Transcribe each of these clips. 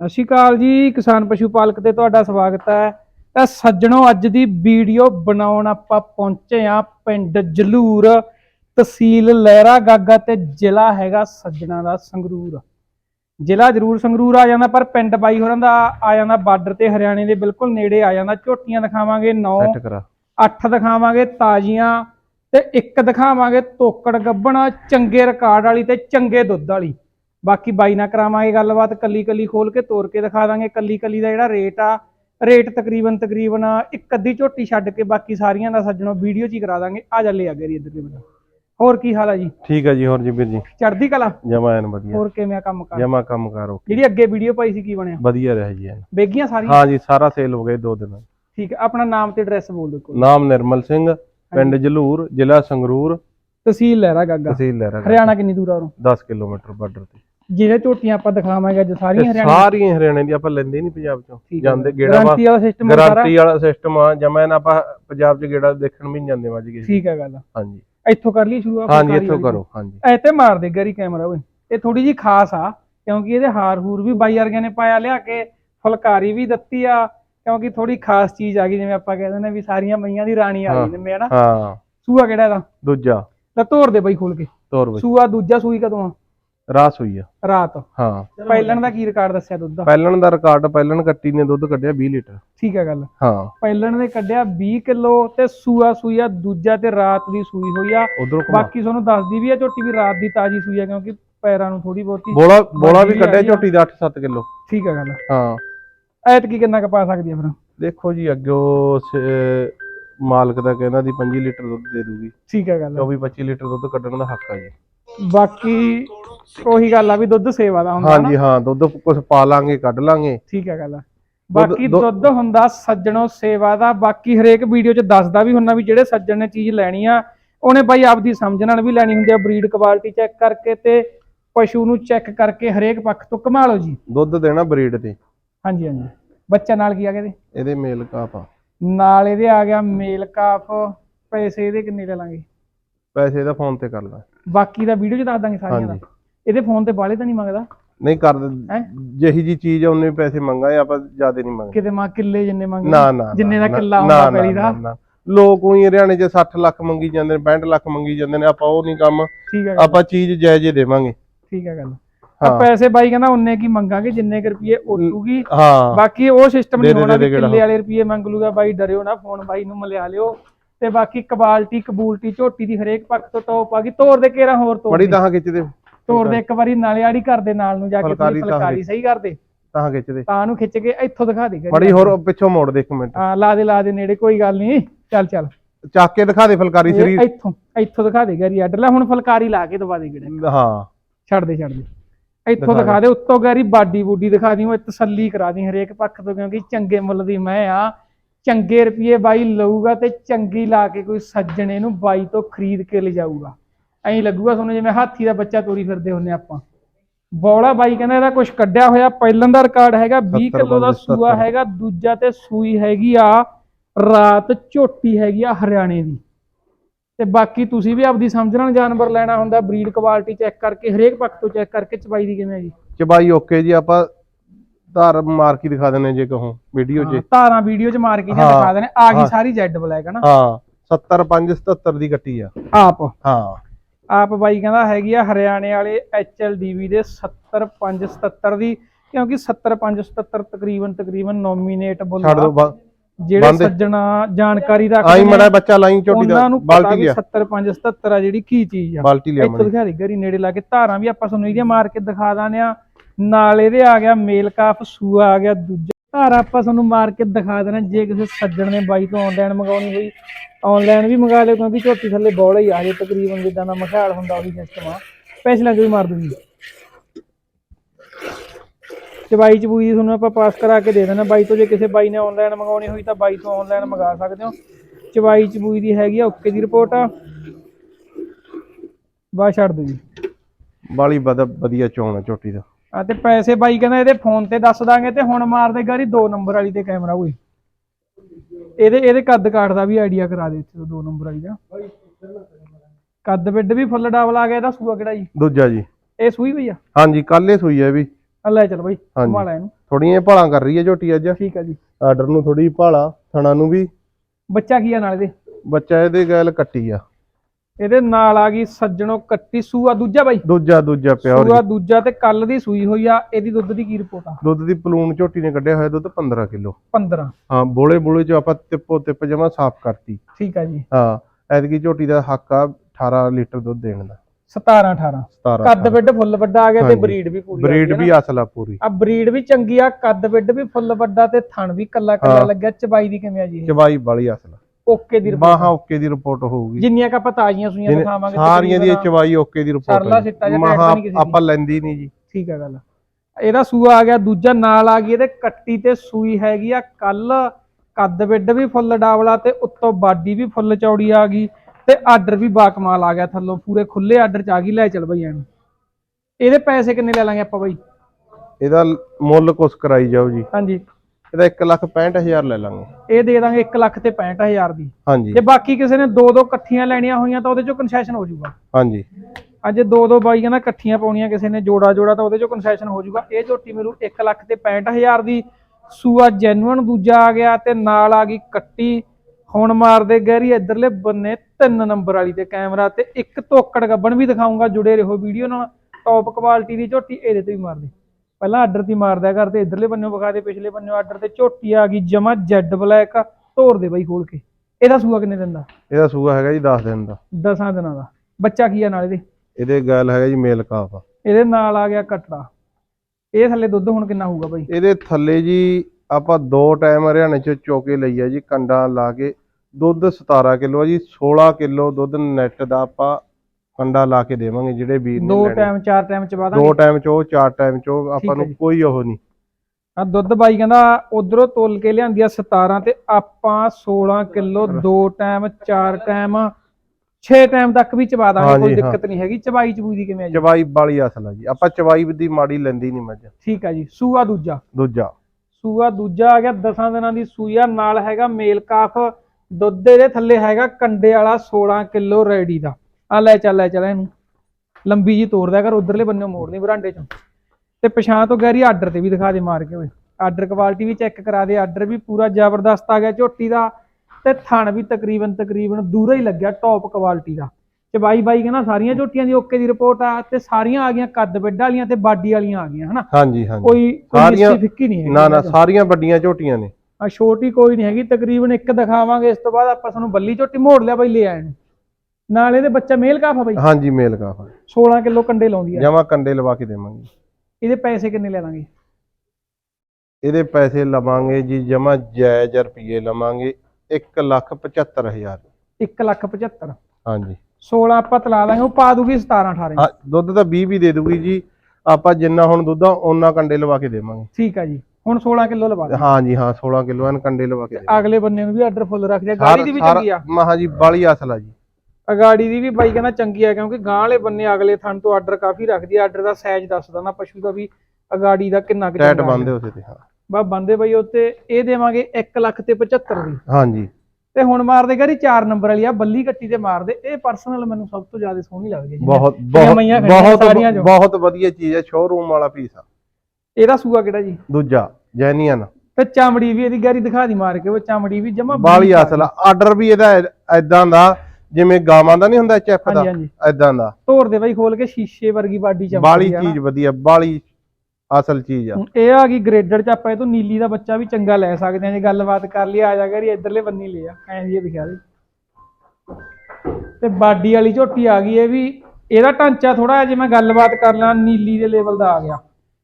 ਸਤਿ ਸ਼੍ਰੀ ਅਕਾਲ ਜੀ ਕਿਸਾਨ ਪਸ਼ੂ ਪਾਲਕ ਤੇ ਤੁਹਾਡਾ ਸਵਾਗਤ ਹੈ। ਤਾਂ ਸੱਜਣੋ ਅੱਜ ਦੀ ਵੀਡੀਓ ਬਣਾਉਣ ਆਪਾਂ ਪਹੁੰਚੇ ਆ ਪਿੰਡ ਜਲੂਰ ਤਹਿਸੀਲ ਲਹਿਰਾ ਗਾਗਾ ਤੇ ਜ਼ਿਲ੍ਹਾ ਹੈਗਾ ਸੱਜਣਾ ਦਾ ਸੰਗਰੂਰ। ਜ਼ਿਲ੍ਹਾ ਜ਼ਰੂਰ ਸੰਗਰੂਰ ਆ ਜਾਂਦਾ ਪਰ ਪਿੰਡ ਬਾਈ ਹੋਰਾਂ ਦਾ ਆ ਜਾਂਦਾ ਬਾਰਡਰ ਤੇ ਹਰਿਆਣੇ ਦੇ ਬਿਲਕੁਲ ਨੇੜੇ ਆ ਜਾਂਦਾ। ਝੋਟੀਆਂ ਦਿਖਾਵਾਂਗੇ 9 ਸੈੱਟ ਕਰਾ। 8 ਦਿਖਾਵਾਂਗੇ ਤਾਜ਼ੀਆਂ ਤੇ ਇੱਕ ਦਿਖਾਵਾਂਗੇ ਤੋਕੜ ਗੱਬਣਾ ਚੰਗੇ ਰਿਕਾਰਡ ਵਾਲੀ ਤੇ ਚੰਗੇ ਦੁੱਧ ਵਾਲੀ। ਬਾਕੀ ਬਾਈ ਨਾਲ ਕਰਾਵਾਂਗੇ ਗੱਲਬਾਤ ਕੱਲੀ ਕੱਲੀ ਖੋਲ ਕੇ ਤੋੜ ਕੇ ਦਿਖਾ ਦਾਂਗੇ। ਕੱਲੀ ਕੱਲੀ ਦਾ ਜਿਹੜਾ ਰੇਟ ਆ ਰੇਟ ਤਕਰੀਬਨ ਤਕਰੀਬਨ ਇੱਕ ਅੱਧੀ ਝੋਟੀ ਛੱਡ ਕੇ ਬਾਕੀ ਸਾਰੀਆਂ ਦਾ ਸੱਜਣੋ ਵੀਡੀਓ 'ਚ ਹੀ ਕਰਾ ਦਾਂਗੇ। ਆ ਜਾ ਲੈ ਆ ਗਰੀ ਇੱਧਰ ਦੇ ਬੰਦਾ। ਹੋਰ ਕੀ ਹਾਲ ਆ ਜੀ? ਠੀਕ ਹੈ ਜੀ ਹੋਰ ਜੀ ਵੀਰ ਜੀ। ਚੜ੍ਹਦੀ ਕਲਾ? ਜਮਾ ਐਨ ਵਧੀਆ। ਹੋਰ ਕਿਵੇਂ ਆ ਕੰਮ ਕਰ? ਜਮਾ ਕੰਮ ਕਰੋ ਜਿਹੜੀ ਅੱਗੇ ਵੀਡੀਓ ਪਾਈ ਸੀ ਕੀ ਬਣਿਆ? ਵਧੀਆ ਰਿਹਾ ਜੀ ਐਨ। ਬੇਗੀਆਂ ਸਾਰੀਆਂ? ਹਾਂ ਜੀ ਸਾਰਾ ਸੇਲ ਹੋ ਗਏ ਦੋ ਦਿਨ ਠੀਕ ਹੈ ਆਪਣਾ ਨਾਮ ਤੇ ਐਡਰੈਸ ਬੋਲ ਦਿਓ ਕੋਈ ਨਾਮ ਨਿਰਮਲ ਸਿੰਘ ਪਿੰਡ ਜਲੂਰ ਜ਼ਿਲ੍ਹਾ ਸੰਗਰੂਰ। ਤਹਿਸੀਲ ਲਹਿਰਾ ਗਾਗਾ। ਤਹਿਸੀਲ ਲਹਿਰਾ ਹਰਿਆਣਾ ਕਿੰਨੀ ਦੂਰ ਆ ਉਰੋਂ? 10 ਕਿਲੋਮੀਟਰ ਬਾਰਡਰ ਤੇ। ਜਿਹੜੇ ਝੋਟੀਆਂ ਆਪਾਂ ਦਿਖਾਵਾਂਗੇ ਅੱਜ ਸਾਰੀਆਂ ਹਰਿਆਣਾ ਸਾਰੀਆਂ ਹਰਿਆਣੇ ਦੀ ਆਪਾਂ ਲੈਂਦੇ ਨਹੀਂ ਪੰਜਾਬ ਚੋਂ। ਜਾਂਦੇ ਗੇੜਾ ਵਾ ਗਾਰੰਟੀ ਵਾਲਾ ਸਿਸਟਮ ਸਾਰਾ। ਗਾਰੰਟੀ ਵਾਲਾ ਸਿਸਟਮ ਆ ਜਮਾ ਐਨ ਆਪਾਂ ਪੰਜਾਬ 'ਚ ਗੇੜਾ ਦੇਖਣ ਵੀ ਨਹੀਂ ਜਾਂਦੇ ਮੱਝ ਕਿਸੇ ਠੀਕ ਹੈ ਗੱਲ। ਹਾਂਜੀ। ਇੱਥੋਂ ਕਰ ਲਈ ਸ਼ੁਰੂ ਹਾਂਜੀ ਇੱਥੋਂ ਕਰੋ ਹਾਂਜੀ। ਐ ਤੇ ਮਾਰ ਦੇ ਗਰੀ ਕੈਮਰਾ ਓਏ। ਇਹ ਥੋੜੀ ਜੀ ਖਾਸ ਆ ਕਿਉਂਕਿ ਇਹਦੇ ਹਾਰ ਹੂਰ ਵੀ ਬਾਈ ਵਰਗਿਆਂ ਨੇ ਪਾਇਆ ਲਿਆ ਕੇ ਫੁਲਕਾਰੀ ਵੀ ਦਿੱਤੀ ਆ ਕਿਉਂਕਿ ਥੋੜੀ ਖਾਸ ਚੀਜ਼ ਆ ਗਈ ਜਿਵੇਂ ਆਪਾਂ ਕਹਿੰਦੇ ਨੇ ਵੀ ਸਾਰੀਆਂ ਮਈਆਂ ਦੀ ਰਾਣੀ ਆ ਗਈ ਜਿਵੇਂ ਹਨਾ ਹਾਂ ਸੂਆ ਕਿਹੜਾ ਇਹਦਾ? ਦੂਜਾ। ਤਾਂ ਤੋੜ ਦੇ ਬਾਈ ਖੋਲ ਕੇ। ਤੋਰ ਵਿੱਚ ਸੂਆ ਦੂਜਾ ਸੂਈ ਕਦੋਂ ਆ? ਰਾਸ ਹੋਈ ਆ। ਰਾਤ। ਹਾਂ। ਪਹਿਲਣ ਦਾ ਕੀ ਰਿਕਾਰਡ ਦੱਸਿਆ ਦੁੱਧ ਦਾ? ਪਹਿਲਣ ਦਾ ਰਿਕਾਰਡ ਪਹਿਲਣ ਕੱਟੀ ਨੇ ਦੁੱਧ ਕੱਢਿਆ 20 ਲੀਟਰ। ਠੀਕ ਹੈ ਗੱਲ। ਹਾਂ। ਪਹਿਲਣ ਨੇ ਕੱਢਿਆ 20 ਕਿਲੋ ਤੇ ਸੂਆ ਸੂਈ ਆ ਦੂਜਾ ਤੇ ਰਾਤ ਦੀ ਸੂਈ ਹੋਈ ਆ। ਬਾਕੀ ਤੁਹਾਨੂੰ ਦੱਸਦੀ ਵੀ ਆ ਝੋਟੀ ਵੀ ਰਾਤ ਦੀ ਤਾਜੀ ਸੂਈ ਆ ਕਿਉਂਕਿ ਪੈਰਾਂ ਨੂੰ ਥੋੜੀ ਬਹੁਤੀ ਬੋਲਾ ਬੋਲਾ ਵੀ ਕੱਢਿਆ। ਝੋਟੀ ਦਾ 8-7 ਕਿਲੋ। ਠੀਕ ਹੈ ਗੱਲ। ਹਾਂ। ਐਤ ਕੀ ਕਿੰਨਾ ਕੁ ਪਾ ਸਕਦੀ ਆ ਫਿਰ? ਦੇਖੋ ਜੀ ਅੱਗੋਂ ਮਾਲਕ ਦਾ ਕਹਿੰਦਾ ਦੀ 5 ਲੀਟਰ ਦੁੱਧ ਦੇ ਦੂਗੀ। ਠੀਕ ਹੈ ਗੱਲ। 24-25 ਲੀਟਰ ਦੁੱਧ ਕੱਢਣ ਦਾ ਹੱਕ ਆ ਜੀ। ਬਾਕੀ ਉਹੀ ਗੱਲ ਆ ਵੀ ਦੁੱਧ ਸੇਵਾ ਦਾ ਹੁੰਦਾ ਹਾਂਜੀ ਹਾਂ ਦੁੱਧ ਕੁਝ ਪਾ ਲਾਂਗੇ ਕੱਢ ਲਾਂਗੇ। ਠੀਕ ਹੈ ਗੱਲ ਆ। ਬਾਕੀ ਦੁੱਧ- ਹੁੰਦਾ ਸੱਜਣੋ ਸੇਵਾ ਦਾ ਬਾਕੀ ਹਰੇਕ ਵੀਡੀਓ 'ਚ ਦੱਸਦਾ ਵੀ ਹੁੰਦਾ ਵੀ ਜਿਹੜੇ ਸੱਜਣ ਨੇ ਚੀਜ਼ ਲੈਣੀ ਆ ਉਹਨੇ ਬਾਈ ਆਪਦੀ ਸਮਝ ਨਾਲ ਵੀ ਲੈਣੀ ਹੁੰਦੀ ਆ ਬਰੀਡ ਕੁਆਲਿਟੀ ਚੈੱਕ ਕਰਕੇ ਤੇ ਪਸ਼ੂ ਨੂੰ ਚੈੱਕ ਕਰਕੇ ਹਰੇਕ ਪੱਖ ਤੋਂ ਕਮਾ ਲਓ ਜੀ। ਦੁੱਧ ਦੇਣਾ ਬਰੀਡ ਤੇ। ਹਾਂਜੀ ਹਾਂਜੀ। ਬੱਚਾ ਨਾਲ ਕੀ ਆ ਗਿਆ ਇਹਦੇ? ਇਹਦੇ ਮੇਲ ਆ। ਨਾਲ ਇਹਦੇ ਆ ਗਿਆ ਮੇਲ ਕਾਫ ਪੈਸੇ ਇਹਦੇ ਕਿੰਨੇ ਲੈ ਲਾਂਗੇ? ਪੈਸੇ ਦਾ ਫੋਨ ਤੇ ਕਰ ਲਾ। ਬਾਕੀ ਦਾ ਵੀਡੀਓ 'ਚ ਦੱਸ ਦਾਂਗੇ ਸਾਰੀਆਂ ਦਾ। ਹਾਂਜੀ। ਇਹਦੇ ਫੋਨ ਤੇ ਬਾਲੇ ਤਾਂ ਨਹੀਂ ਮੰਗਦਾ? ਨਹੀਂ ਕਰ ਹੈਂ? ਜਿਹੀ ਜੀ ਚੀਜ਼ ਆ ਉਹਨੇ ਪੈਸੇ ਮੰਗਾਏ ਆਪਾਂ ਜ਼ਿਆਦਾ ਨਹੀਂ ਮੰਗਦੇ। ਕਿਤੇ ਮਾਂ ਕਿੱਲੇ ਜਿੰਨੇ ਮੰਗਦੇ? ਨਾ ਨਾ ਜਿੰਨੇ ਦਾ ਨਾ, ਕਿੱਲਾ ਨਾ, ਹੁੰਦਾ ਨਾ, ਪੈਲੀ ਦਾ? ਨਾ, ਨਾ। ਲੋਕ ਉਹੀ ਹਰਿਆਣੇ 'ਚ 60 ਲੱਖ ਮੰਗੀ ਜਾਂਦੇ ਨੇ 65 ਲੱਖ ਮੰਗੀ ਜਾਂਦੇ ਨੇ ਆਪਾਂ ਉਹ ਨਹੀਂ ਕੰਮ। ਠੀਕ ਹੈ ਗੱਲ, ਆਪਾਂ ਚੀਜ਼ ਜਾਇਜ਼ ਦੇਵਾਂਗੇ। ਠੀਕ ਹੈ ਗੱਲ। ਹਾਂ। ਆ ਪੈਸੇ ਬਾਈ ਕਹਿੰਦਾ ਉਨੇ ਕੀ ਮੰਗਾਂਗੇ ਜਿੰਨੇ ਕੁ ਰੁਪਏ ਉੱਟੂਗੀ ਹਾਂ। ਬਾਕੀ ਉਹ ਸਿਸਟਮ ਦੇ ਨਹੀਂ ਦੇ ਹੋਣਾ ਦੇ ਵੀ ਦੇ ਕਿੱਲੇ ਵਾਲੇ ਰੁਪਏ ਮੰਗ ਲੂਗਾ ਬਾਈ ਡਰਿਓ ਨਾ ਫੋਨ ਬਾਈ ਨੂੰ ਮਿਲਿਆ ਲਿਓ। ਤੇ ਬਾਕੀ ਕਬਾਲਟੀ ਕਬੂਲਟੀ ਝੋਟੀ ਦੀ ਹਰੇਕ ਪੱਖ ਤੋਂ ਟੌਪ ਆ ਗਈ। ਤੋੜ ਦੇ ਕੇਰਾ ਹੋਰ ਤੋੜ ਬੜੀ ਦੇ। ਤਾਂ ਖਿੱਚਦੇ। ਤੋੜ ਦੇ ਇੱਕ ਵਾਰੀ ਨਾਲੇ ਆੜੀ ਘਰ ਦੇ ਨਾਲ ਨੂੰ ਜਾ ਕੇ ਫੁਲਕਾਰੀ ਤਾਂ ਫੁਲਕਾਰੀ ਸਹੀ ਕਰ ਦੇ। ਤਾਂ ਖਿੱਚਦੇ। ਤਾਂ ਨੂੰ ਖਿੱਚ ਕੇ ਇੱਥੋਂ ਦਿਖਾ ਦੇ ਬੜੀ ਹੋਰ ਪਿੱਛੋਂ ਮੋੜ ਦੇ ਇੱਕ ਮਿੰਟ। ਹਾਂ ਲਾ ਦੇ ਲਾ ਦੇ ਨੇੜੇ ਕੋਈ ਗੱਲ ਨਹੀਂ ਚੱਲ ਚੱਲ। ਚੱਕ ਕੇ ਦਿਖਾ ਦੇ ਫੁਲਕਾਰੀ ਇਹ ਸਰੀਰ ਇੱਥੋਂ ਇੱਥੋਂ ਦਿਖਾ ਦੇ ਗਰੀ ਅੱਡ। ਲੈ ਹੁਣ ਫੁਲਕਾਰੀ ਲਾ ਕੇ ਦਵਾ ਦੇ ਗੜੇ। ਹਾਂ। ਛੱਡ ਦੇ ਛੱਡ ਦੇ। ਇੱਥੋਂ ਦਿਖਾ ਦਿਖਾ ਦੇ ਉੱਤੋਂ ਗੈਰੀ ਬਾਡੀ ਬੂਡੀ ਦਿਖਾ ਦੀ ਉਹ ਤਸੱਲੀ ਕਰਾ ਦੀ ਹਰੇਕ ਪੱਖ ਤੋਂ ਕਿਉਂਕਿ ਚੰਗੇ ਮੁੱਲ ਦੀ ਮੈਂ ਆ। ਚੰਗੇ ਰੁਪਏ ਬਾਈ ਲਊਗਾ ਤੇ ਚੰਗੀ ਲਾ ਕੇ ਕੋਈ ਸੱਜਣੇ ਨੂੰ ਬਾਈ ਤੋਂ ਖਰੀਦ ਕੇ ਲਿਜਾਊਗਾ। ਐਂ ਲੱਗੂਗਾ ਤੁਹਾਨੂੰ ਜਿਵੇਂ ਹਾਥੀ ਦਾ ਬੱਚਾ ਤੋਰੀ ਫਿਰਦੇ ਹੁੰਨੇ ਆਪਾਂ। ਬੌਲਾ ਬਾਈ ਕਹਿੰਦਾ ਇਹਦਾ ਕੁਝ ਕੱਢਿਆ ਹੋਇਆ ਪਹਿਲਾਂ ਦਾ ਰਿਕਾਰਡ ਹੈਗਾ 20 ਸੱਤਰ ਕਿਲੋ ਦਾ ਸੂਆ। ਹੈਗਾ ਦੂਜਾ ਤੇ ਸੂਈ ਹੈਗੀ ਆ ਰਾਤ ਝੋਟੀ ਹੈਗੀ ਆ ਹਰਿਆਣੇ ਦੀ। ਤੇ ਬਾਕੀ ਤੁਸੀਂ ਵੀ ਆਪਦੀ ਸਮਝ ਨਾਲ ਜਾਨਵਰ ਲੈਣਾ ਹੁੰਦਾ ਬਰੀਡ ਕੁਆਲਿਟੀ ਚੈੱਕ ਕਰਕੇ ਹਰੇਕ ਪੱਖ ਤੋਂ ਚੈੱਕ ਕਰਕੇ ਚਬਾਈ ਦੀ ਕਿਵੇਂ ਹੈ ਜੀ ਚਬਾਈ ਓਕੇ ਜੀ ਆਪਾਂ ਧਾਰ ਮਾਰ ਕੇ ਦਿਖਾ ਦਿੰਨੇ ਜੇ ਕਹੋ ਵੀਡੀਓ 'ਚ ਧਾਰਾਂ ਵੀਡੀਓ ਚ ਮਾਰ ਕੇ ਜਾਂ ਹਾਂ, ਦਿਖਾ ਦੇਣੇ ਆ ਗਈ ਹਾਂ। ਸਾਰੀ ਜੈਡ ਬਲੈਕ ਹੈ ਨਾ ਹਾਂ 70 5 77 ਦੀ ਕੱਟੀ ਆ। ਆਪ। ਹਾਂ। ਆਪ ਬਾਈ ਕਹਿੰਦਾ ਹੈਗੀ ਆ ਹਰਿਆਣੇ ਵਾਲੇ HLDV ਦੇ 75 77 ਦੀ ਕਿਉਂਕਿ 75 77 ਤਕਰੀਬਨ ਤਕਰੀਬਨ ਨੋਮੀਨੇਟ ਬੁੱਲ ਛੱਡ ਦੋ ਆ। ਜਿਹੜੇ ਬੰਦ। ਸੱਜਣਾ ਜਾਣਕਾਰੀ ਆਈ ਰੱਖਦੇ ਮੜਾ ਬੱਚਾ ਲਾਈ ਝੋਟੀ ਦਾ ਉਹਨਾਂ ਨੂੰ ਪਤਾ ਬਾਲਟੀ ਵੀ ਲਿਆ। 75 77 ਆ ਜਿਹੜੀ ਕੀ ਚੀਜ਼ ਆ। ਬਾਲਟੀ ਲਿਆ ਇੱਥੋਂ ਮੜੀ। ਦਿਖਾ ਦੇ ਗਰੀ ਨੇੜੇ ਲਾ ਕੇ ਧਾਰਾਂ ਵੀ ਆਪਾਂ ਤੁਹਾਨੂੰ ਇਹਦੀਆਂ ਮਾਰ ਕੇ ਦਿਖਾ ਦਾਨੇ ਆ। ਨਾਲ ਇਹਦੇ ਆ ਗਿਆ ਮੇਲ ਕਾਫ, ਸੂਆ ਆ ਗਿਆ, ਦੂਜਾ ਧਾਰ ਆਪਾਂ ਤੁਹਾਨੂੰ ਮਾਰ ਕੇ ਦਿਖਾ ਦੇਣਾ, ਜੇ ਕਿਸੇ ਸੱਜਣ ਨੇ ਬਾਈ ਤੋਂ ਆਨਲਾਈਨ ਮੰਗਾਉਣੀ ਹੋਈ ਆਨਲਾਈਨ ਵੀ ਮੰਗਾ ਲਿਓ, ਕਿਉਂਕਿ ਝੋਟੀ ਥੱਲੇ ਬੌਲਾ ਹੀ ਆ ਜੇ ਤਕਰੀਬਨ ਜਿੱਦਾਂ ਦਾ ਮਖਾਲ ਹੁੰਦਾ ਉਹੀ ਸਿਸਟਮ ਆ। ਪੈਸੇ ਵੀ ਮਾਰ ਦੂੰਗੀ ਚਬਾਈ ਚਬੂਈ ਦੀ ਤੁਹਾਨੂੰ ਆਪਾਂ ਪਾਸ ਕਰਾ ਕੇ ਦੇ ਦੇਣਾ। ਬਾਈ ਤੋਂ ਜੇ ਕਿਸੇ ਬਾਈ ਨੇ ਆਨਲਾਈਨ ਮੰਗਾਉਣੀ ਹੋਈ ਤਾਂ ਬਾਈ ਤੋਂ ਆਨਲਾਈਨ ਮੰਗਾ ਸਕਦੇ ਹੋ। ਚਬਾਈ ਚਬੂਈ ਦੀ ਹੈਗੀ ਆ, ਓਕੇ ਦੀ ਰਿਪੋਰਟ ਆ। ਬਾ ਛੱਡ ਦਿਓ ਜੀ। ਬਾਲੀ ਵਧੀਆ ਚੋਣ ਆ ਝੋਟੀ ਦਾ। ਆ ਤੇ ਪੈਸੇ ਬਾਈ ਕਹਿੰਦਾ ਇਹਦੇ ਫੋਨ ਤੇ ਦੱਸ ਦਾਂਗੇ ਤੇ ਹੁਣ ਮਾਰਦੇ ਗਾਰੀ ਦੋ ਨੰਬਰ ਵਾਲੀ ਤੇ ਕੈਮਰਾ ਹੋਈ ਇਹਦੇ ਇਹਦੇ ਕੱਦ ਕਾਠ ਦਾ ਵੀ ਆਈਡੀਆ ਕਰਾ ਦੇ ਇੱਥੇ ਦੋ ਨੰਬਰ ਵਾਲੀ ਦਾ। ਕੱਦ ਬਿੱਡ ਵੀ ਫੁੱਲ ਡਬਲ ਆ ਗਿਆ ਇਹਦਾ ਸੂਆ ਕਿਹੜਾ ਜੀ ਦੂਜਾ ਜੀ। ਇਹ ਸੂਈ ਭਈਆ ਹਾਂਜੀ ਕੱਲ ਇਹ ਸੂਈ ਹੈ ਵੀ। ਆ ਲੈ ਚੱਲ ਬਾਈ। ਸੰਭਾਲ ਇਹਨੂੰ। ਥੋੜੀਆਂ ਭਾਲਾਂ ਕਰ ਰਹੀ ਹੈ ਝੋਟੀ ਅੱਜ। ਠੀਕ ਆ ਜੀ। ਆਰਡਰ ਨੂੰ ਥੋੜੀ ਭਾਲਾ ਥਣਾ ਨੂੰ ਵੀ। ਬੱਚਾ ਕੀ ਆ ਨਾਲ ਇਹਦੇ? ਬੱਚਾ ਇਹਦੇ ਗੱਲ ਕੱਟੀ ਆ। ਇਹਦੇ ਨਾਲ ਆ ਗਈ ਸੱਜਣੋ ਕੱਟੀ ਸੂਆ ਦੂਜਾ ਬਾਈ। ਦੂਜਾ ਦੂਜਾ ਪਿਓਰ ਸੂਆ ਦੂਜਾ ਤੇ ਕੱਲ ਦੀ ਸੂਈ ਹੋਈ ਆ ਇਹਦੀ ਦੁੱਧ ਦੀ ਕੀ ਰਿਪੋਰਟ ਆ? ਦੁੱਧ ਦੀ ਪਲੂਣ ਝੋਟੀ ਨੇ ਕੱਢਿਆ ਹੋਇਆ ਦੁੱਧ 15 ਕਿਲੋ। 15 ਹਾਂ ਬੋਲੇ ਬੋਲੇ ਚ ਆਪਾਂ ਤਿੱਪੋ ਤਿੱਪ ਜਮਾ ਸਾਫ਼ ਕਰਤੀ। ਠੀਕ ਆ ਜੀ। ਹਾਂ ਐਤਕੀ ਝੋਟੀ ਦਾ ਹੱਕ ਆ 18 ਲੀਟਰ ਦੁੱਧ ਦੇਣ ਦਾ। 17 18 17 ਕੱਦ ਬਿੱਡ ਫੁੱਲ ਵੱਡਾ ਆ ਗਿਆ ਤੇ। ਬਰੀਡ ਵੀ ਪੂਰੀ ਬਰੀਡ ਵੀ ਅਸਲ ਆ ਪੂਰੀ। ਆ ਬਰੀਡ ਵੀ ਚੰਗੀ ਆ ਕੱਦ ਬਿੱਡ ਵੀ ਫੁੱਲ ਵੱਡਾ ਤੇ ਥਣ ਵੀ ਕੱਲਾ ਕੱਲਾ। ਲੱਗਿਆ। ਚਬਾਈ ਦੀ ਕਿਵੇਂ ਆ ਜੀ? ਚਵਾਈ ਵਾਲੀ ਅਸਲ ਓਕੇ ਦੀ report ਬਾਹਾਂ ਓਕੇ ਦੀ ਰਿਪੋਰਟ ਹੋਊਗੀ। ਜਿੰਨੀਆਂ ਕ ਆਪਾਂ ਤਾਜ਼ੀਆਂ ਸੂਈਆਂ ਦਿਖਾਵਾਂਗੇ ਸਾਰੀਆਂ ਦੀ ਚਵਾਈ ਓਕੇ ਦੀ ਸਰਲਾ ਸਿੱਟਾ ਰਿਪੋਰਟ ਜਾਂ ਮਹਾ ਟੈਟ ਤਾਂ ਨਹੀਂ ਕਿਸੇ ਦੀ। ਆਪਾਂ ਲੈਂਦੀ ਨਹੀਂ ਜੀ। ਠੀਕ ਆ ਗੱਲ। ਇਹਦਾ ਸੂਆ ਆ ਗਿਆ ਦੂਜਾ ਨਾਲ ਆ ਗਈ ਇਹਦੇ ਕੱਟੀ ਤੇ ਸੂਈ ਹੈਗੀ ਆ। ਕੱਲ ਕੱਦ ਬਿੱਡ ਵੀ ਫੁੱਲ ਡਾਵਲਾ ਤੇ ਉੱਤੋਂ ਬਾਡੀ ਵੀ ਫੁੱਲ ਚੌੜੀ ਆ ਗਈ ਤੇ ਆਰਡਰ ਵੀ ਬਾਕਮਾਲ ਆ ਗਿਆ ਥੱਲੋਂ ਪੂਰੇ ਖੁੱਲੇ ਆਰਡਰ ਚ ਆ ਗਈ। ਲੈ ਚੱਲ ਬਈ ਇਹਨੂੰ। ਇਹਦੇ ਪੈਸੇ ਕਿੰਨੇ ਲੈ ਲਾਂਗੇ ਆਪਾਂ ਬਈ? ਇਹਦਾ ਮੁੱਲ ਕੁਛ ਕਰਾਈ ਜਾਓ ਜੀ। ਹਾਂਜੀ। ਇਹਦਾ 1 ਲੱਖ 65000 ਲੈ ਲਾਂਗੇ। ਇਹ ਦੇ ਦਾਂਗੇ 1 ਲੱਖ ਤੇ 65000 ਦੀ। ਹਾਂਜੀ। ਜੇ ਬਾਕੀ ਕਿਸੇ ਨੇ ਦੋ ਦੋ ਇਕੱਠੀਆਂ ਲੈਣੀਆਂ ਹੋਈਆਂ ਤਾਂ ਉਹਦੇ ਚੋਂ ਕਨਸੈਸ਼ਨ ਹੋ ਜਾਊਗਾ। ਹਾਂਜੀ। ਅੱਜ ਦੋ ਦੋ ਬਾਈ ਕਹਿੰਦਾ ਇਕੱਠੀਆਂ ਪਾਉਣੀਆਂ ਕਿਸੇ ਨੇ ਜੋੜਾ ਜੋੜਾ ਤਾਂ ਉਹਦੇ ਚੋਂ ਕਨਸੈਸ਼ਨ ਹੋ ਜਾਊਗਾ। ਇਹ ਝੋਟੀ ਮੈਨੂੰ 1 ਲੱਖ ਤੇ 65000 ਦੀ। ਸੂਆ ਜੈਨੂਅਨ ਦੂਜਾ ਆ ਗਿਆ ਤੇ ਨਾਲ ਆ ਗਈ ਕੱਟੀ। ਹੁਣ ਮਾਰਦੇ ਗਹਿਰੀ ਇਧਰਲੇ ਬੰਨੇ ਤਿੰਨ ਨੰਬਰ ਵਾਲੀ ਤੇ ਕੈਮਰਾ ਤੇ ਇੱਕ ਧੋਕੜ ਗੱਬਣ ਵੀ ਦਿਖਾਉਂਗਾ ਜੁੜੇ ਰਹੋ ਵੀਡੀਓ ਨਾਲ। ਟੌਪ ਕੁਆਲਿਟੀ ਦੀ ਝੋਟੀ ਇਹਦੇ ਤੇ ਵੀ ਮਾਰਦੇ। ਪਹਿਲਾਂ ਆਰਡਰ ਤੇ ਮਾਰਦਾ ਕਰ ਤੇ ਇਧਰਲੇ ਬੰਨਿਓ ਵਿਖਾ ਦੇ ਪਿਛਲੇ ਬੰਨਿਓ ਆਰਡਰ ਤੇ ਝੋਟੀ ਆ ਗਈ ਜਮਾ ਜੈਡ ਬਲੈਕ ਧੋਰ ਦੇ ਬਾਈ ਖੋਲ ਕੇ। ਇਹਦਾ ਸੂਆ ਕਿੰਨੇ ਦਿਨ ਦਾ? ਇਹਦਾ ਸੂਆ ਹੈਗਾ ਜੀ 10 ਦਿਨ ਦਾ। ਦਸਾਂ ਦਿਨਾਂ ਦਾ। ਬੱਚਾ ਕੀ ਆ ਨਾਲ ਇਹਦੇ? ਇਹਦੇ ਗੱਲ ਹੈਗਾ ਜੀ ਮੇਲ ਕਾਫ ਇਹਦੇ ਨਾਲ ਆ ਗਿਆ ਕਟੜਾ। ਇਹ ਥੱਲੇ ਦੁੱਧ ਹੁਣ ਕਿੰਨਾ ਹੋਊਗਾ ਬਾਈ? ਇਹਦੇ ਥੱਲੇ ਜੀ ਆਪਾਂ ਦੋ ਟਾਈਮ ਹਰਿਆਣੇ ਚ ਚੋਕੇ ਲਈ ਆ ਜੀ ਕੰਡਾਂ ਲਾ ਕੇ। ਦੁੱਧ 17 ਕਿਲੋ ਆ ਜੀ 16 ਕਿਲੋ ਦੁੱਧ ਨੈਟ ਦਾ ਆਪਾਂ ਕੰਡਾ ਲਾ ਕੇ ਦੇਵਾਂਗੇ ਜਿਹੜੇ ਵੀਰ ਨੇ ਦੋ ਲੈਣੇ। ਟਾਈਮ ਚਾਰ ਟਾਈਮ ਚ ਦੋ ਟਾਈਮ ਚ ਉਹ ਚਾਰ ਟਾਈਮ ਚ ਉਹ ਠੀਕ ਆਪਾਂ ਹੈ ਨੂੰ ਜੀ। ਕੋਈ ਉਹ ਨਹੀਂ। ਆ ਦੁੱਧ ਬਾਈ ਕਹਿੰਦਾ ਉਧਰੋਂ ਤੋਲ ਕੇ ਲਿਆਂਦੀ ਆ 17 ਤੇ ਆਪਾਂ 16 ਕਿਲੋ ਦੋ ਟਾਈਮ ਚਾਰ ਟਾਈਮ 6 ਟਾਈਮ ਤੱਕ ਵੀ ਚਬਾ ਦਾਂਗੇ ਕੋਈ ਹਾਂਜੀ, ਹਾਂ। ਦਿੱਕਤ ਨਹੀਂ ਹੈਗੀ। ਚਬਾਈ ਚਬੂਈ ਦੀ ਕਿਵੇਂ ਆ ਜੀ? ਚਵਾਈ ਵਾਲੀ ਅਸਲ ਆ ਜੀ। ਆਪਾਂ ਚਵਾਈ ਦੀ ਮਾੜੀ ਲੈਂਦੀ ਨਹੀਂ ਮੱਝ। ਠੀਕ ਆ ਜੀ। ਸੂਆ ਦੂਜਾ। ਦੂਜਾ। ਸੂਆ ਦੂਜਾ ਆ ਗਿਆ 10 ਦਿਨਾਂ ਦੀ ਸੂਆ ਨਾਲ ਹੈਗਾ ਮੇਲ ਕਾਫ ਦੁੱਧ ਇਹਦੇ ਥੱਲੇ ਹੈਗਾ ਕੰਡੇ ਵਾਲਾ 16 ਕਿਲੋ ਰੈਡੀ ਦਾ। ਆ ਲੈ ਚੱਲ ਲੈ ਚੱਲ ਇਹਨੂੰ। ਲੰਬੀ ਜੀ ਤੋੜਦਾ ਕਰ ਉਧਰਲੇ ਬੰਨੇ ਮੋੜਨੀ ਬਰਾਂਡੇ ਚੋਂ। ਤੇ ਪਛਾਣ ਤੋਂ ਗੈਰੀ ਆਰਡਰ ਤੇ ਵੀ ਦਿਖਾ ਦੇ ਮਾਰ ਕੇ ਓਏ। ਆਰਡਰ ਕੁਆਲਿਟੀ ਵੀ ਚੈੱਕ ਕਰਾ ਦੇ ਆਰਡਰ ਵੀ ਪੂਰਾ ਜ਼ਬਰਦਸਤ ਆ ਗਿਆ ਝੋਟੀ ਦਾ। ਤੇ ਥਣ ਵੀ ਤਕਰੀਬਨ ਤਕਰੀਬਨ ਦੂਰਾ ਹੀ ਲੱਗਿਆ ਟੌਪ ਕੁਆਲਿਟੀ ਦਾ। ਚਬਾਈ ਬਾਈ ਕਹਿੰਦਾ ਸਾਰੀਆਂ ਝੋਟੀਆਂ ਦੀ ਓਕੇ ਦੀ ਰਿਪੋਰਟ ਆ ਤੇ ਸਾਰੀਆਂ ਆ ਗਈਆਂ ਕੱਦ ਬਿੱਡ ਵਾਲੀਆਂ ਤੇ ਬਾਡੀ ਵਾਲੀਆਂ ਆ ਗਈਆਂ ਹਨਾ? ਹਾਂਜੀ ਹਾਂਜੀ। ਕੋਈ ਸਾਰੀਆਂ- ਫਿੱਕੀ ਨਹੀਂ ਹੈਗੀ ਨਾ ਨਾ। ਸਾਰੀਆਂ ਵੱਡੀਆਂ ਝੋਟੀਆਂ ਨੇ। ਆ ਛੋਟੀ ਕੋਈ ਨਹੀਂ ਹੈਗੀ ਤਕਰੀਬਨ ਇੱਕ ਦਿਖਾਵਾਂਗੇ ਇਸ ਤੋਂ ਬਾਅਦ ਆਪਾਂ ਤੁਹਾਨੂੰ ਬੱਲੀ ਝੋਟੀ ਮੋੜ ਲਿਆ ਬਈ ਲੈ ਆਏ ਨੇ। ਨਾਲ ਇਹਦੇ ਬੱਚਾ ਮੇਲ ਕਾਫਾ ਬਈ? ਹਾਂਜੀ ਮੇਲ ਕਾਫ 16 ਕਿਲੋ ਕੰਡੇ ਲਾਉਂਦੀ ਆ। ਜਮਾ ਕੰਡੇ ਲਵਾ ਕੇ ਦੇਵਾਂਗੇ। ਇਹਦੇ ਪੈਸੇ ਕਿੰਨੇ ਲੈ ਲਾਂਗੇ? ਇਹਦੇ ਪੈਸੇ ਲਵਾਂਗੇ ਜੀ ਜਮਾ ਜਾਇਜ਼ ਰੁਪਏ ਲਵਾਂਗੇ 1 ਲੱਖ 75000 1 ਲੱਖ 75 ਹਾਂਜੀ। 16 ਆਪਾਂ ਤਲਾ ਦਾਂਗੇ ਉਹ ਪਾ ਦੂਗੀ 17 18 ਹਾਂ ਦੁੱਧ ਤਾਂ 20 ਵੀ ਦੇ ਦੂਗੀ ਜੀ। ਆਪਾਂ ਜਿੰਨਾ ਹੁਣ ਦੁੱਧ ਆ ਉਹਨਾਂ ਕੰਡੇ ਲਵਾ ਕੇ ਦੇਵਾਂਗੇ। ਠੀਕ ਆ ਜੀ। ਹੁਣ 16 ਕਿਲੋ ਲਵਾ ਦੇ ਹਾਂ ਜੀ ਹਾਂ 16 ਕਿਲੋ ਐਨ ਕੰਡੇ ਲਵਾ ਕੇ ਅਗਲੇ ਬੰਨੇ ਨੂੰ ਵੀ ਆਰਡਰ ਫੁੱਲ ਰੱਖ ਦਿਆ ਗਾੜੀ ਦੀ ਵੀ ਚੰਗੀ ਆ। ਮਹਾ ਜੀ ਬਾਲੀ ਅਸਲ ਆ ਜੀ। ਅਗਾੜੀ ਦੀ ਵੀ ਬਾਈ ਕਹਿੰਦਾ ਚੰਗੀ ਆ ਕਿਉਂਕਿ ਗਾਂ ਵਾਲੇ ਬੰਨੇ ਅਗਲੇ ਥਣ ਤੋਂ ਆਰਡਰ ਕਾਫੀ ਰੱਖਦੀ ਆ ਆਰਡਰ ਦਾ ਸਾਈਜ਼ ਦੱਸਦਾ ਨਾ ਪਸ਼ੂ ਦਾ ਵੀ ਅਗਾੜੀ ਦਾ ਕਿੰਨਾ ਕੁ ਟੈਟ ਬੰਦੇ ਉਸੇ ਤੇ ਹਾਂ। ਬਾ ਬੰਦੇ ਬਾਈ ਉੱਤੇ ਇਹ ਦੇਵਾਂਗੇ 1 ਲੱਖ ਤੇ 75 ਦੀ। ਹਾਂਜੀ। ਤੇ ਹੁਣ ਮਾਰਦੇ ਗਰੀ 4 ਨੰਬਰ ਵਾਲੀ ਆ ਬੱਲੀ ਕੱਟੀ ਤੇ ਮਾਰਦੇ ਇਹ ਪਰਸਨਲ ਮੈਨੂੰ ਸਭ ਤੋਂ ਜ਼ਿਆਦਾ ਸੋਹਣੀ ਲੱਗਦੀ ਹੈ ਬਹੁਤ ਬਹੁਤ ਬਹੁਤ। ਬਹੁਤ ਵਧੀਆ ਚੀਜ਼ ਹੈ ਸ਼ੋਰੂਮ ਵਾਲਾ ਪੀਸ ਆ। ਇਹਦਾ ਸੂਆ ਕਿਹੜਾ ਜੀ? ਦੂਜਾ ਜੈਨੀਅਨ। ਤੇ ਚਮੜੀ ਵੀ ਇਹਦੀ ਗਾਰੀ ਦਿਖਾ ਦੀ ਮਾਰ ਕੇ ਉਹ ਚਮੜੀ ਵੀ ਜਮਾ ਬਾਲੀ ਅਸਲ ਆਰਡਰ ਵੀ ਇਹਦਾ ਐਦਾਂ ਦਾ ਜਿਵੇਂ ਗਾਵਾਂ ਦਾ ਨਹੀਂ ਹੁੰਦਾ ਚੈਫ ਦਾ ਹਾਂਜੀ ਹਾਂਜੀ। ਐਦਾਂ ਦਾ। ਧੋਰ ਦੇ ਬਾਈ ਖੋਲ ਕੇ ਸ਼ੀਸ਼ੇ ਵਰਗੀ ਬਾਡੀ ਚਮੜੀ ਬਾਲੀ ਚੀਜ਼ ਵਧੀਆ ਬਾਲੀ ਅਸਲ ਚੀਜ਼ ਆ। ਇਹ ਆ ਗਈ ਗ੍ਰੇਡਰ ਚ ਆਪਾਂ ਇਹ ਤੋਂ ਨੀਲੀ ਦਾ ਬੱਚਾ ਵੀ ਚੰਗਾ ਲੈ ਸਕਦੇ ਆ ਜੇ ਗੱਲਬਾਤ ਕਰ ਲਈ ਆ ਜਾ ਕਰੀ ਇਧਰਲੇ ਬੰਨੀ ਲੈ ਆ ਐਂ ਜੀ ਦਿਖਾ ਦੇ। ਤੇ ਬਾਡੀ ਵਾਲੀ ਝੋਟੀ ਆ ਗਈ ਇਹ ਵੀ ਇਹਦਾ ਢਾਂਚਾ ਥੋੜਾ ਜੇ ਮੈਂ ਗੱਲਬਾਤ ਕਰ ਲਾਂ ਨੀਲੀ ਦੇ ਲੈਵਲ ਦਾ ਆ ਗਿਆ।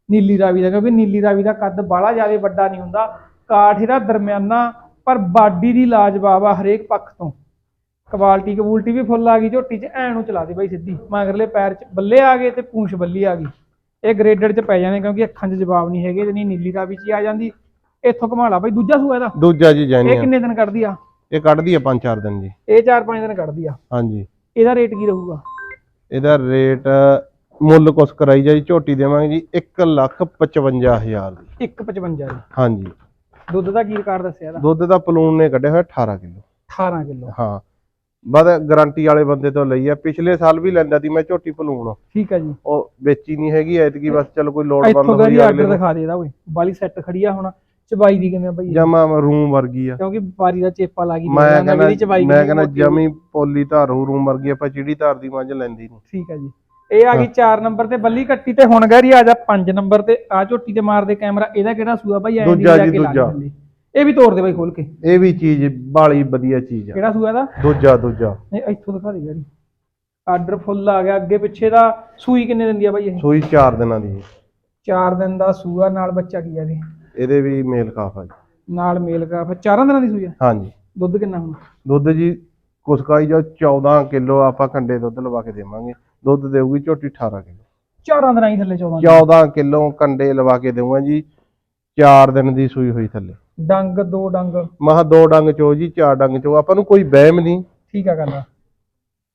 ਨੀਲੀ ਰਾਵੀ ਦਾ ਕਿਉਂਕਿ ਨੀਲੀ ਰਾਵੀ ਦਾ ਕੱਦ ਬਾਹਲਾ ਜ਼ਿਆਦਾ ਵੱਡਾ ਨਹੀਂ ਹੁੰਦਾ। ਕਾਠ ਇਹਦਾ ਦਰਮਿਆਨਾ ਪਰ ਬਾਡੀ ਦੀ ਲਾਜਵਾਬ ਆ ਹਰੇਕ ਪੱਖ ਤੋਂ। ਕੁਆਲਿਟੀ ਕਬੂਲਟੀ ਵੀ ਫੁੱਲ ਆ ਗਈ ਝੋਟੀ 'ਚ ਐਂ ਨੂੰ ਚਲਾ ਦੇ ਬਾਈ ਸਿੱਧੀ। ਮਗਰਲੇ ਪੈਰ 'ਚ ਬੱਲੇ ਆ ਗਏ ਤੇ ਪੂੰਛ ਬੱਲੀ ਆ ਗਈ। ਇਹ ਗ੍ਰੇਡਡ 'ਚ ਪੈ ਜਾਣੇ ਕਿਉਂਕਿ ਅੱਖਾਂ 'ਚ ਜਵਾਬ ਨਹੀਂ ਹੈਗੇ ਤੇ ਨਹੀਂ ਨੀਲੀ ਰਾਵੀ 'ਚ ਹੀ ਆ ਜਾਂਦੀ। ਇੱਥੋਂ ਘਮਾਲਾ ਬਾਈ ਦੂਜਾ ਸੂਆ ਇਹਦਾ। ਦੂਜਾ ਜੀ ਇਹ ਜੈਨੀਅਨ ਕਿੰਨੇ ਦਿਨ ਕੱਢਦੀ ਆ? ਇਹ ਕੱਢਦੀ ਆ 5-4 ਦਿਨ ਜੀ। ਇਹ 4-5 ਦਿਨ ਕੱਢਦੀ ਆ। ਹਾਂਜੀ। ਇਹਦਾ ਰੇਟ ਕੀ ਰਹੂਗਾ? ਇਹਦਾ ਰੇਟ ਮੁੱਲ ਕੁਛ ਕਰਾਈ ਜਾਈ ਝੋਟੀ ਦੇਵਾਂਗੇ ਜੀ 1 ਲੱਖ 55000 ਦੀ। 155 ਦੀ। ਹਾਂਜੀ। ਦੁੱਧ ਦਾ ਕੀ ਰਿਕਾਰਡ ਦੱਸਿਆ ਇਹਦਾ? ਦੁੱਧ ਦਾ ਪਲੂਣ ਨੇ ਕੱਢਿਆ ਹੋਇਆ 18 ਕਿਲੋ। 18 ਕਿਲੋ। ਹਾਂ। ਬਸ ਗਾਰੰਟੀ ਵਾਲੇ ਬੰਦੇ ਤੋਂ ਲਈ ਆ। ਪਿਛਲੇ ਸਾਲ ਵੀ ਲੈਂਦਾ ਸੀ ਮੈਂ ਝੋਟੀ ਭਲੂਣ। ਠੀਕ ਆ ਜੀ। ਉਹ ਵੇਚੀ ਨਹੀਂ ਹੈਗੀ ਐਤਕੀ ਬਸ ਚਲ ਕੋਈ ਲੋੜ ਬੰਦ ਗਰੀ ਅਗਲੇ ਆਰਡਰ ਦਿਖਾ ਦੇ ਇਹਦਾ ਓਏ ਬਾਲੀ ਸੈੱਟ ਖੜੀ ਆ ਹੁਣ ਚਬਾਈ ਦੀ ਕਿਵੇਂ ਇਹ? ਜਮਾ ਰੂਮ ਵਰਗੀ ਆ। ਕਿਉਂਕਿ ਬਾਰੀ ਦਾ ਚੇਪਾ ਲੱਗ ਗਈ ਮੈਂ ਕਹਿੰਦਾ ਚਬਾਈ ਮੈਂ ਕਹਿੰਦਾ। ਜਮੀ ਪੋਲੀ ਧਾਰ ਹੋ ਰੂਮ ਵਰਗੀ ਆਪਾਂ ਚਿੜੀ ਧਾਰ ਦੀ ਮੱਝ ਲੈਂਦੀ ਨਹੀਂ ਠੀਕ ਆ ਜੀ। ਇਹ ਆ ਗਈ 4 ਨੰਬਰ ਤੇ ਬੱਲੀ ਕੱਟੀ ਤੇ ਹੁਣ ਗੈਰੀ ਆ ਜਾ 5 ਨੰਬਰ ਤੇ। ਆ ਝੋਟੀ ਤੇ ਮਾਰਦੇ ਕੈਮਰਾ ਇਹਦਾ ਕਿਹੜਾ ਸੂਆ ਬਾਈ? ਐਂ ਦੀ ਜਾ ਕੇ ਲਾ। ਇਹ ਵੀ ਤੋੜ ਦੇ ਬਾਈ ਖੋਲ ਕੇ। ਇਹ ਵੀ ਚੀਜ਼ ਬਾਲੀ ਵਧੀਆ ਚੀਜ਼ ਆ। ਕਿਹੜਾ ਸੂਆ ਦਾ ਦੂਜਾ ਦੂਜਾ। ਇਹ ਇੱਥੋਂ ਦਿਖਾ ਦੇ ਗੈਰੀ ਆਰਡਰ ਫੁੱਲ ਆ ਗਿਆ ਅੱਗੇ ਪਿੱਛੇ ਦਾ ਸੂਈ ਕਿੰਨੇ ਦਿੰਦੀ ਆ ਬਾਈ ਇਹ? ਸੂਈ 4 ਦਿਨਾਂ ਦੀ। 4 ਦਿਨ ਦਾ ਸੂਆ ਨਾਲ ਬੱਚਾ ਕੀ ਆ ਇਹਦੇ? ਇਹਦੇ ਵੀ ਮੇਲ ਕਾਫ ਆ ਜੀ। ਨਾਲ ਮੇਲ ਕਾ ਫਿਰ ਦਿਨਾਂ ਦੀ ਸੂਈ ਆ? ਹਾਂਜੀ। ਦੁੱਧ ਕਿੰਨਾ ਹੁਣ? ਦੁੱਧ ਜੀ ਕੁਸਕਾਈ ਜੋ 14 ਕਿਲੋ ਆਪਾਂ ਕੰਡੇ ਦੁੱਧ ਲਵਾ ਕੇ ਦੇਵਾਂਗੇ। ਦੁੱਧ ਦੇਊਗੀ ਝੋਟੀ 18 ਕਿਲੋ। ਚਾਰਾਂ ਦਿਨਾਂ ਹੀ ਥੱਲੇ 14 14 ਕਿਲੋ ਕੰਡੇ ਲਵਾ ਕੇ ਦੇਵਾਂ ਜੀ 4 ਦਿਨ ਦੀ ਸੂਈ ਹੋਈ ਥੱਲੇ। ਡੰਗ ਦੋ ਡੰਗ ਮਹਾ ਦੋ ਡੰਗ ਚੋ ਜੀ ਚਾਰ ਡੰਗ ਚੋ ਆਪਾਂ ਨੂੰ ਕੋਈ ਵਹਿਮ ਨਹੀਂ ਠੀਕ ਆ ਆ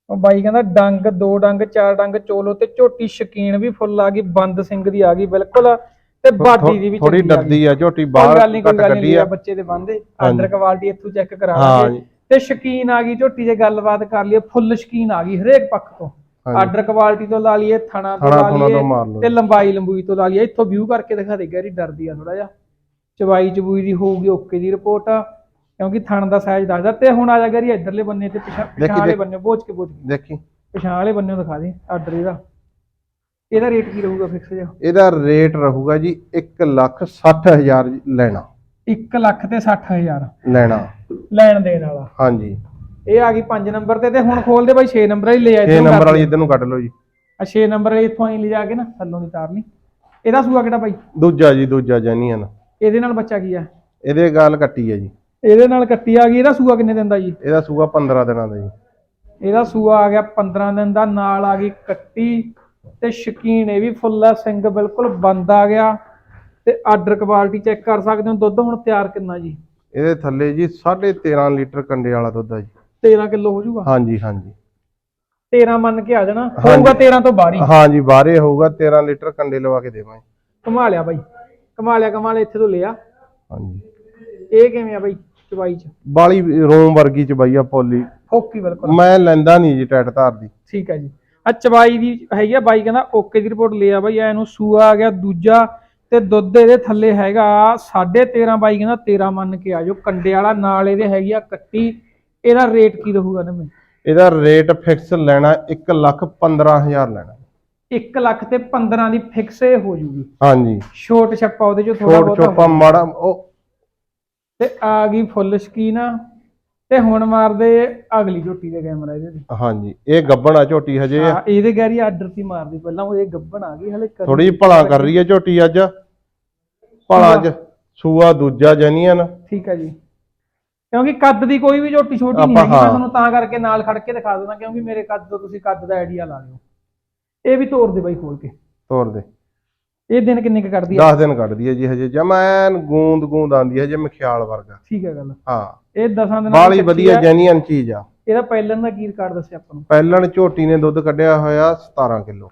ਉਹ ਬਾਈ ਕਹਿੰਦਾ ਡੰਗ ਦੋ ਡੰਗ ਚਾਰ ਡੰਗ ਚੋਲੋ ਤੇ ਝੋਟੀ ਸ਼ਕੀਨ ਵੀ ਫੁੱਲ ਆ ਗਈ ਬੰਦ ਸਿੰਘ ਦੀ ਆ ਗਈ ਬਿਲਕੁਲ ਤੇ ਬਾਡੀ ਦੀ ਵੀ ਥੋੜੀ। ਡਰਦੀ ਆ ਝੋਟੀ ਬਾਹਰ ਗੱਲ ਕੱਢੀ ਆ ਬੱਚੇ ਦੇ ਬੰਦੇ। ਆਰਡਰ ਕੁਆਲਿਟੀ ਇੱਥੋਂ ਚੈੱਕ ਕਰਾ ਲਾਂਗੇ। ਤੇ ਸ਼ਕੀਨ ਆ ਗਈ ਝੋਟੀ ਜੇ ਗੱਲਬਾਤ ਕਰ ਲਈਏ ਫੁੱਲ ਸ਼ਕੀਨ ਆ ਗਈ ਹਰੇਕ ਪੱਖ ਤੋਂ। ਆਰਡਰ ਕੁਆਲਿਟੀ ਤੋਂ ਲਾ ਲਈਏ ਥਣਾ ਤੋਂ ਲਾ ਲਈਏ। ਤੇ ਲੰਬਾਈ ਲੰਬੂਈ ਤੋਂ ਲਾ ਲਈਏ ਇੱਥੋਂ ਵਿਊ ਕਰਕੇ ਦਿਖਾ ਦੇ ਗੈਰੀ ਡਰਦੀ ਆ ਥੋੜਾ ਜਿਹਾ ਚਵਾਈ ਚਬੂਈ ਦੀ ਹੋਊਗੀ ਓਕੇ ਦੀ ਰਿਪੋਰਟ ਕਿਉਂਕਿ ਥਣ ਦਾ ਸਾਈਜ਼ ਦੱਸਦਾ। ਤੇ ਹੁਣ ਆ ਜਾ ਗੈਰੀ ਇਧਰਲੇ ਬੰਨੇ ਤੇ ਪਿਛਾ ਵਾਲੇ। ਬੰਨੇ ਬੋਝ ਕੇ ਬੋਝ ਦੇਖੀ। ਪਿਛਾਂ ਵਾਲੇ ਬੰਨੇ ਦਿਖਾ ਦੇ ਆਰਡਰ ਇਹਦਾ। ਇਹਦਾ ਰੇਟ ਕੀ ਰਹੂਗਾ ਫਿਕਸ ਜਿਹਾ? ਇਹਦਾ ਰੇਟ ਰਹੂਗਾ ਜੀ 1 ਲੱਖ 60 ਹਜ਼ਾਰ ਲੈਣਾ। 1 ਲੱਖ ਤੇ 60000 ਲੈਣਾ। ਲੈਣ ਦੇਣ ਵਾਲਾ। ਹਾਂਜੀ। ਇਹ ਆ ਗਈ 5 ਨੰਬਰ ਤੇ ਤੇ ਹੁਣ ਖੋਲ ਦੇ ਬਾਈ 6 ਨੰਬਰ ਵਾਲੀ ਲੈ ਆ 6 ਨੰਬਰ ਵਾਲੀ ਇਧਰ ਨੂੰ ਕੱਢ ਲਓ ਜੀ। ਆ 6 ਨੰਬਰ ਵਾਲੀ ਇੱਥੋਂ ਆਈ ਲਿਜਾ ਕੇ ਨਾ ਥੱਲੋਂ ਦੀ ਤਾਰ ਲਈ ਇਹਦਾ ਸੂਆ ਕਿਹੜਾ ਬਾਈ? ਦੂਜਾ ਜੀ ਦੂਜਾ ਜੈਨੀਅਨ। ਇਹਦੇ ਨਾਲ ਬੱਚਾ ਕੀ ਆ? ਇਹਦੇ ਗਾਲ ਕੱਟੀ ਹੈ ਜੀ। ਇਹਦੇ ਨਾਲ ਕੱਟੀ ਆ ਗਈ ਇਹਦਾ ਸੂਆ ਕਿੰਨੇ ਦਿਨ ਦਾ ਜੀ? ਇਹਦਾ ਸੂਆ 15 ਦਿਨਾਂ ਦਾ ਜੀ। ਇਹਦਾ ਸੂਆ ਆ ਗਿਆ 15 ਦਿਨ ਦਾ ਨਾਲ ਆ ਗਈ ਕੱਟੀ ਤੇ ਸ਼ਕੀਨ ਇਹ ਵੀ ਫੁੱਲ ਆ ਸਿੰਘ ਬਿਲਕੁਲ ਬੰਦ ਆ ਗਿਆ ਤੇ ਆਰਡਰ ਕੁਆਲਿਟੀ ਚੈੱਕ ਕਰ ਸਕਦੇ ਹੋ ਦੁੱਧ ਹੁਣ ਤਿਆਰ ਕਿੰਨਾ ਜੀ? ਇਹਦੇ ਥੱਲੇ ਜੀ 13.5 ਲੀਟਰ ਕੰਡੇ ਵਾਲਾ ਦੁੱਧ ਆ ਜੀ। 13 ਕਿਲੋ ਹੋ ਜਾਊਗਾ? ਹਾਂਜੀ ਹਾਂਜੀ। 13 ਮੰਨ ਕੇ ਆ ਜਾਣਾ ਹੋਊਗਾ 13 ਤੋਂ ਬਾਹਰ ਹੀ? ਹਾਂਜੀ ਬਾਹਰੇ ਹੋਊਗਾ 13 ਲੀਟਰ ਕੰਡੇ ਲਵਾ ਕੇ ਦੇਵਾਂਗੇ। ਕਮਾ ਲਿਆ ਬਾਈ। ਕਮਾ ਲਿਆ ਕਮਾ ਲਿਆ ਇੱਥੇ ਤੋਂ ਲਿਆ। ਹਾਂਜੀ। ਇਹ ਕਿਵੇਂ ਆ ਬਾਈ ਚਵਾਈ ਚ? ਬਾਲੀ ਰੋਮ ਵਰਗੀ ਚ ਬਈਆ ਪੋਲੀ। ਫੋਕੀ ਬਿਲਕੁਲ। ਮੈਂ ਲੈਂਦਾ ਨਹੀਂ ਜੀ ਟੈਟ ਧਾਰ ਦੀ। ਠੀਕ ਹੈ ਜੀ। ਆ ਚਵਾਈ ਦੀ ਹੈਗੀ ਆ ਬਾਈ ਕਹਿੰਦਾ ਓਕੇ ਦੀ ਰਿਪੋਰਟ ਲਿਆ ਬਾਈ ਐ ਇਹਨੂੰ ਸੂਆ ਆ ਗਿਆ ਦੂਜਾ ਤੇ ਦੁੱਧ ਇਹਦੇ ਥੱਲੇ ਹੈਗਾ 13.5 ਬਾਈ ਕਹਿੰਦਾ 13 ਮੰਨ ਕੇ ਆ ਜਾਓ। ਕੰਡੇ ਵਾਲਾ ਨਾਲ ਇਹਦੇ ਹੈਗੀ ਆ ਕੱਟੀ ਇਹਦਾ ਰੇਟ ਕੀ ਰਹੂਗਾ ਨਾ ਮੈਂ ਇਹਦਾ ਰੇਟ ਫਿਕਸ ਲੈਣਾ 1 ਲੱਖ 15000 ਲੈਣਾ। 1 ਲੱਖ ਤੇ 15 ਦੀ ਫਿਕਸ ਇਹ ਹੋ ਜੂਗੀ। ਹਾਂਜੀ। ਛੋਟ ਛੱਪਾ ਉਹਦੇ ਚ ਥੋੜਾ ਛੋਟ ਬਹੁਤ ਛੋਪਾ ਮਾੜਾ ਉਹ ਤੇ ਆ ਗਈ ਫੁੱਲ ਸਕੀਨ। ਤੇ ਹੁਣ ਮਾਰਦੇ ਅਗਲੀ ਝੋਟੀ ਦੇ ਕੈਮਰਾ ਇਹਦੇ ਤੇ। ਹਾਂਜੀ ਇਹ ਗੱਬਣ ਆ ਝੋਟੀ ਹਜੇ। ਹਾਂ ਇਹਦੇ ਗੈਰੀ ਆਰਡਰ ਦੀ ਮਾਰਦੀ ਪਹਿਲਾਂ ਉਹ ਇਹ ਗੱਬਣ ਆ ਗਈ ਹਲੇ ਕਰ ਥੋੜੀ ਜਿਹੀ ਭਲਾ ਕਰ ਰਹੀ ਹੈ ਝੋਟੀ ਅੱਜ। ਭਲਾ ਅੱਜ ਸੂਆ ਦੂਜਾ ਜੈਨੀਅਨ। ਠੀਕ ਹੈ ਜੀ। ਕਿਉਂਕਿ ਕੱਦ ਦੀ ਕੋਈ ਵੀ ਝੋਟੀ ਛੋਟੀ ਨਹੀਂ ਆਪਾਂ ਹੈਗੀ ਮੈਂ ਹਾਂ। ਤੁਹਾਨੂੰ ਤਾਂ ਕਰਕੇ ਨਾਲ ਖੜ ਕੇ ਦਿਖਾ ਦਿੰਦਾ ਕਿਉਂਕਿ ਮੇਰੇ ਕੱਦ ਤੋਂ ਤੁਸੀਂ ਕੱਦ ਦਾ ਆਈਡੀਆ ਲਾ ਲਿਓ। ਇਹ ਵੀ ਤੋੜ ਦੇ ਬਾਈ ਖੋਲ ਕੇ। ਤੋਰ ਦੇ। ਇਹ ਦਿਨ ਕਿੰਨੇ ਕ ਕੱਢਦੀ ਆ? 10 ਦਿਨ ਕੱਢਦੀ ਹੈ ਜੀ ਹਜੇ। ਜਮੈਨ ਗੂੰਦ ਗੂੰਦ ਆਂਦੀ ਹੈ ਜੇ ਮਖਿਆਲ ਵਰਗਾ। ਠੀਕ ਹੈ ਗੱਲ। ਹਾਂ। ਇਹ ਦਸਾਂ ਦਿਨਾਂ ਬਾਲੀ ਵਧੀਆ। ਜੈਨੀਅਨ ਚੀਜ਼ ਆ। ਇਹਦਾ ਪਹਿਲਣ ਦਾ ਕੀ ਰਿਕਾਰਡ ਦੱਸਿਆ ਆਪਾਂ ਨੂੰ? ਪਹਿਲਣ ਝੋਟੀ ਨੇ ਦੁੱਧ ਕੱਢਿਆ ਹੋਇਆ 17 ਕਿਲੋ।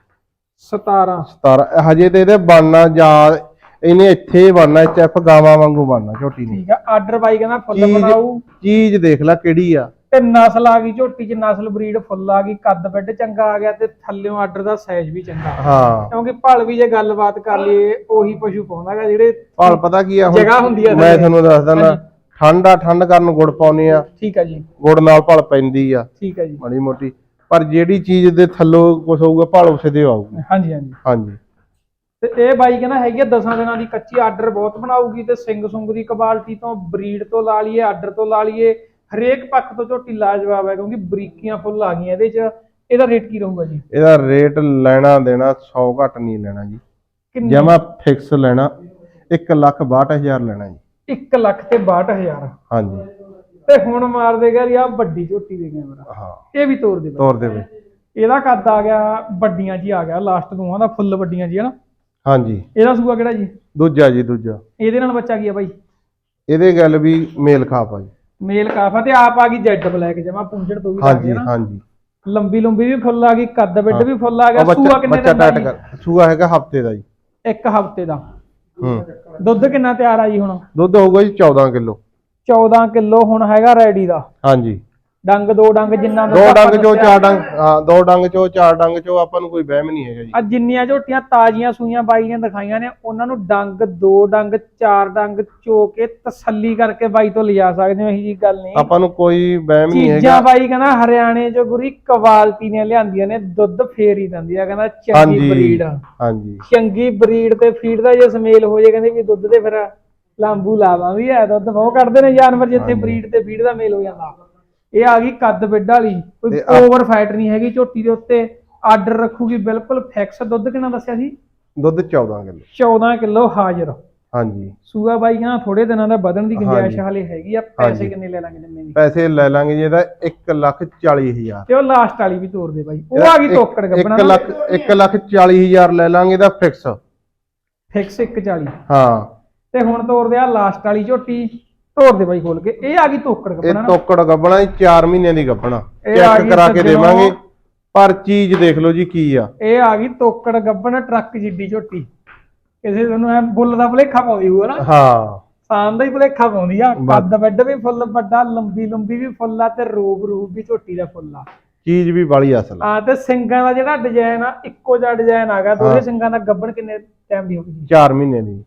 17 17 ਹਜੇ ਤੇ ਇਹਦੇ ਬਣਨਾ ਜਾਂ ਇਹਨੇ ਇੱਥੇ ਬਣਨਾ ਐਫ ਗਾਵਾਂ ਵਾਂਗੂ ਬਣਨਾ ਝੋਟੀ ਨੇ। ਠੀਕ ਆ। ਆਰਡਰ ਬਾਈ ਕਹਿੰਦਾ ਫੁੱਲ ਬਣਾਉ ਚੀਜ਼ ਦੇਖ ਲੈ ਕਿਹੜੀ ਆ। ਤੇ ਨਸਲ ਆ ਗਈ ਝੋਟੀ ਚ ਨਸਲ ਬਰੀਡ ਫੁੱਲ ਆ ਗਈ ਕੱਦ ਬੈੱਡ ਚੰਗਾ ਆ ਗਿਆ ਤੇ ਥੱਲਿਓਂ ਆਰਡਰ ਦਾ ਸਾਈਜ਼ ਵੀ ਚੰਗਾ। ਹਾਂ। ਕਿਉਂਕਿ ਭਲ ਵੀ ਜੇ ਗੱਲਬਾਤ ਕਰ ਲਈਏ ਉਹੀ ਪਸ਼ੂ ਪਾਉਂਦਾਗਾ ਜਿਹੜੇ ਭਾਲ ਪਤਾ ਕੀ ਆ ਜਗ੍ਹਾ ਹੁੰਦੀ ਆ ਮੈਂ। ਤੁਹਾਨੂੰ ਦੱਸਦਾ ਨਾ ਠੰਡਾ ਠੰਡ ਕਰਨ ਗੁੜ ਪਾਉਨੇ ਆ। ਠੀਕ ਆ ਜੀ। ਗੁੜ ਨਾਲ ਭਲ ਪੈਂਦੀ ਆ। ਠੀਕ ਆ ਜੀ। ਮਾੜੀ ਮੋਟੀ। ਪਰ ਜਿਹੜੀ ਚੀਜ਼ ਦੇ ਥੱਲੋਂ ਕੁਝ ਹੋਊਗਾ ਭਲ ਉਸੇ ਦੇ ਆਊਗੀ। ਹਾਂਜੀ ਹਾਂਜੀ। ਹਾਂਜੀ। ਤੇ ਇਹ ਬਾਈ ਕਹਿੰਦਾ ਹੈਗੀ ਆ ਦਸਾਂ ਦਿਨਾਂ ਦੀ ਕੱਚੀ ਆਰਡਰ ਬਹੁਤ ਬਣਾਊਗੀ ਤੇ ਸਿੰਘ ਸੁੰਗ ਦੀ ਕੁਆਲਿਟੀ ਤੋਂ ਬਰੀਡ ਤੋਂ ਲਾ ਲਈਏ ਆਰਡਰ ਤੋਂ ਲਾ ਲਈਏ ਹਰੇਕ ਪੱਖ ਤੋਂ ਝੋਟੀ ਲਾਜਵਾਬ ਹੈ ਕਿਉਂਕਿ ਬਰੀਕੀਆਂ ਫੁੱਲ ਆ ਗਈਆਂ ਇਹਦੇ ਚ ਇਹਦਾ ਰੇਟ ਕੀ ਰਹੂਗਾ ਜੀ? ਇਹਦਾ ਰੇਟ ਲੈਣਾ ਦੇਣਾ 100 ਘੱਟ ਨਹੀਂ ਲੈਣਾ ਜੀ। ਕਿੰਨੇ? ਜਮਾ ਫਿਕਸ ਲੈਣਾ 1 ਲੱਖ 62000 ਲੈਣਾ ਜੀ। 1 ਲੱਖ ਤੇ 62000 ਹਾਂਜੀ। ਤੇ ਹੁਣ ਮਾਰ ਦੇਗਾ ਯਾ ਵੱਡੀ ਝੋਟੀ ਦੇ ਕੈਮਰਾ ਹਾਂ। ਇਹ ਵੀ ਤੋੜ ਦੇ ਬਾਈ। ਤੋਰ ਦੇਵੇ। ਇਹਦਾ ਕੱਦ ਆ ਗਿਆ ਵੱਡੀਆਂ ਜੀ ਆ ਗਿਆ ਲਾਸਟ ਦੋਵਾਂ ਦਾ ਫੁੱਲ ਵੱਡੀਆਂ ਜੀ ਹਨਾ? ਹਾਂਜੀ। ਇਹਦਾ ਸੂਆ ਕਿਹੜਾ ਜੀ? ਦੂਜਾ ਜੀ ਦੂਜਾ। ਇਹਦੇ ਨਾਲ ਬੱਚਾ ਕੀ ਆ ਬਾਈ? ਇਹਦੇ ਗੱਲ ਵੀ ਮੇਲ ਖਾਪਾ ਜੀ। ਮੇਲ ਕਾਫਾ ਤੇ ਆਪ ਆ ਗਈ ਜੈਡ ਬਲੈਕ ਜਮਾ ਪੁੰਜੜ ਤੋਂ ਵੀ ਹਾਂਜੀ ਹਾਂਜੀ। ਲੰਬੀ ਲੰਬੀ ਵੀ ਫੁੱਲ ਆ ਗਈ ਕੱਦ ਬਿੱਡ ਵੀ ਫੁੱਲ ਆ ਗਿਆ ਸੂਆ ਬੱਚਾ ਕਿੰਨੇ ਬੱਚਾ ਦਾ ਟੱਟ ਜੀ? ਕਰ ਸੂਆ ਹੈਗਾ ਹਫ਼ਤੇ ਦਾ ਜੀ। ਇੱਕ ਹਫ਼ਤੇ ਦਾ। ਹੂੰ। ਦੁੱਧ ਕਿੰਨਾ ਤਿਆਰ ਆ ਜੀ ਹੁਣ? ਦੁੱਧ ਹੋਊਗਾ ਜੀ 14 ਕਿਲੋ। 14 ਕਿਲੋ ਹੁਣ ਹੈਗਾ ਰੈਡੀ ਦਾ। ਹਾਂਜੀ। ਡੰਗ ਦੋ ਡੰਗ ਜਿੰਨਾ ਦੋ ਡੰਗ ਚੋ ਚਾਰ ਡੰਗ ਹਾਂ। ਦੋ ਡੰਗ ਚੋ ਚਾਰ ਡੰਗ ਚੋ ਆਪਾਂ ਨੂੰ ਕੋਈ ਵਹਿਮ ਨਹੀਂ ਹੈਗਾ ਜੀ। ਆ ਜਿੰਨੀਆਂ ਝੋਟੀਆਂ ਤਾਜ਼ੀਆਂ ਸੂਈਆਂ ਬਾਈ ਨੇ ਦਿਖਾਈਆਂ ਨੇ ਉਹਨਾਂ ਨੂੰ ਡੰਗ ਦੋ ਡੰਗ ਚਾਰ ਡੰਗ ਚੋ ਕੇ ਤਸੱਲੀ ਕਰਕੇ ਬਾਈ ਤੋਂ ਲਿਜਾ ਸਕਦੇ ਹੋ ਇਹੀ ਜੀ ਗੱਲ ਨਹੀਂ। ਆਪਾਂ ਨੂੰ ਕੋਈ ਵਹਿਮ ਨਹੀਂ ਚੀਜ਼ਾਂ ਹੈਗਾ ਬਾਈ ਕਹਿੰਦਾ ਹਰਿਆਣੇ ਚੋਂ ਗੁਰੀ ਕਵਾਲਟੀ ਨੇ ਲਿਆਂਦੀਆਂ ਨੇ ਦੁੱਧ ਫੇਰ ਹੀ ਦਿੰਦੀ ਆ ਕਹਿੰਦਾ ਚੰਗੀ ਹਾਂਜੀ ਬਰੀਡ। ਹਾਂਜੀ। ਚੰਗੀ ਬਰੀਡ ਤੇ ਫੀਡ ਦਾ ਜੇ ਸਮੇਲ ਹੋ ਜੇ ਕਹਿੰਦੇ ਵੀ ਦੁੱਧ ਤੇ ਫਿਰ ਲਾਂਬੂ ਲਾਵਾਂ ਵੀ ਹੈ ਦੁੱਧ ਬਹੁਤ ਕੱਢਦੇ ਨੇ ਜਾਨਵਰ ਜਿੱਥੇ ਬਰੀਡ ਤੇ ਫੀਡ ਦਾ ਮੇਲ ਹੋ ਜਾਂਦਾ। ਇਹ ਆ ਗਈ ਕੱਦ ਬਿੱਡ ਵਾਲੀ। ਕੋਈ ਓਵਰ ਫੈਟ ਨਹੀਂ ਹੈਗੀ ਝੋਟੀ ਦੇ ਉੱਤੇ। ਆਰਡਰ ਰੱਖੂਗੀ ਬਿਲਕੁਲ ਫਿਕਸ ਦੁੱਧ ਕਿੰਨਾ ਦੱਸਿਆ ਸੀ? ਦੁੱਧ 14 ਕਿਲੋ। 14 ਕਿਲੋ ਹਾਜ਼ਰ। ਹਾਂਜੀ। ਸੂਆ ਬਾਈ ਕਹਿੰਦਾ ਥੋੜੇ ਦਿਨਾਂ ਦਾ ਵਧਣ ਦੀ ਗੁੰਜਾਇਸ਼। ਹਾਲੇ ਹੈਗੀ ਆ। ਪੈਸੇ। ਕਿੰਨੇ ਲੈ ਲਾਂਗੇ ਜਿੰਨੇ ਵੀ? ਪੈਸੇ ਲੈ ਲਾਂਗੇ ਜੀ ਇਹਦਾ 1 ਲੱਖ 40 ਹਜ਼ਾਰ। ਤੇ ਉਹ ਲਾਸਟ ਵਾਲੀ ਵੀ ਤੋੜ ਦੇ ਬਾਈ। ਉਹ ਆ ਗਈ ਤੋਕੜ ਗੱਬਣਾ 1 ਲੱਖ 1 ਲੱਖ 40 ਹਜ਼ਾਰ ਲੈ ਲਾਂਗੇ ਇਹਦਾ ਫਿਕਸ ਫਿਕਸ 140 ਹਾਂ। ਤੇ ਹੁਣ ਤੋੜਦੇ ਆ ਲਾਸਟ ਵਾਲੀ ਝੋਟੀ। ਤੋੜ ਦੇ ਬਾਈ ਖੋਲ ਕੇ। ਇਹ ਆ ਗਈ ਤੋਕੜ ਇਹ ਤੋਕੜ ਗੱਬਣਾ 4 ਮਹੀਨਿਆਂ ਦੀ ਗੱਬਣਾ। ਇਹ ਆ ਚੈੱਕ ਗਈ ਕਰਾ ਕੇ ਸੱਜਣੋ। ਦੇਵਾਂਗੇ। ਪਰ ਚੀਜ਼ ਦੇਖ ਲਓ ਜੀ ਕੀ ਆ। ਇਹ ਆ ਗਈ ਤੋਕੜ ਗੱਬਣ ਟਰੱਕ ਜਿੱਡੀ ਝੋਟੀ। ਕਿਸੇ ਤੁਹਾਨੂੰ ਐ ਬੁੱਲ ਦਾ ਭਲੇਖਾ ਪਾਉਂਦੀ ਹੋਊ ਨਾ। ਹਾਂ। ਸਾਨ ਦਾ ਹੀ ਭਲੇਖਾ ਪਾਉਂਦੀ ਆ। ਬਸ। ਕੱਦ ਵੱਡ ਵੀ ਫੁੱਲ ਵੱਡਾ ਲੰਬੀ ਲੰਬੀ ਵੀ ਫੁੱਲ ਆ ਤੇ ਰੂਪ ਰੂਪ ਵੀ ਝੋਟੀ ਦਾ ਫੁੱਲ ਆ। ਚੀਜ਼ ਵੀ ਬਾਲੀ ਅਸਲ ਆ। ਆ ਤੇ ਸਿੰਗਾਂ ਦਾ ਜਿਹੜਾ ਡਿਜ਼ਾਈਨ ਆ ਇੱਕੋ ਜਿਹਾ ਡਿਜ਼ਾਈਨ ਆ ਗਿਆ ਦੋਵੇਂ ਹਾਂ। ਸਿੰਗਾਂ ਦਾ ਗੱਬਣ ਕਿੰਨੇ ਟਾਈਮ ਦੀ ਹੋਊਗੀ 4 ਮਹੀਨੇ ਦੀ।